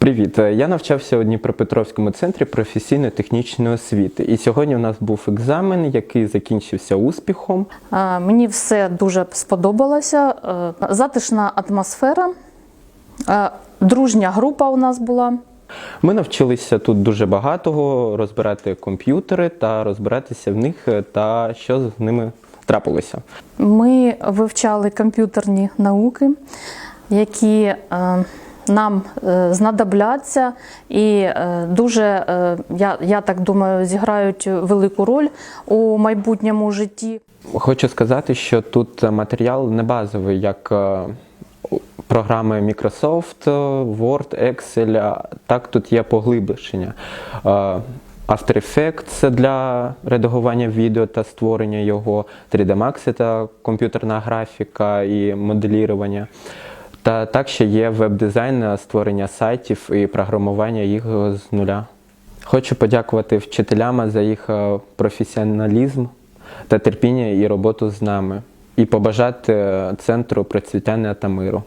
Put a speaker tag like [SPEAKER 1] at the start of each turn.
[SPEAKER 1] Привіт! Я навчався у Дніпропетровському центрі професійно-технічної освіти. І сьогодні у нас був екзамен, який закінчився успіхом.
[SPEAKER 2] Е, Мені все дуже сподобалося. Е, Затишна атмосфера, е, дружня група у нас була.
[SPEAKER 1] Ми навчилися тут дуже багатого розбирати комп'ютери та розбиратися в них е, та що з ними трапилося.
[SPEAKER 2] Ми вивчали комп'ютерні науки, які е, нам е, знадобляться і е, дуже, е, я, я так думаю, зіграють велику роль у майбутньому житті.
[SPEAKER 1] Хочу сказати, що тут матеріал не базовий, як програми Microsoft, Word, Excel, так тут є поглиблення. After Effects для редагування відео та створення його, 3D Max це комп'ютерна графіка і моделірування. Та так ще є веб-дизайн, створення сайтів і програмування їх з нуля. Хочу подякувати вчителям за їх е, професіоналізм та терпіння і роботу з нами, і побажати е, центру процвітання та миру.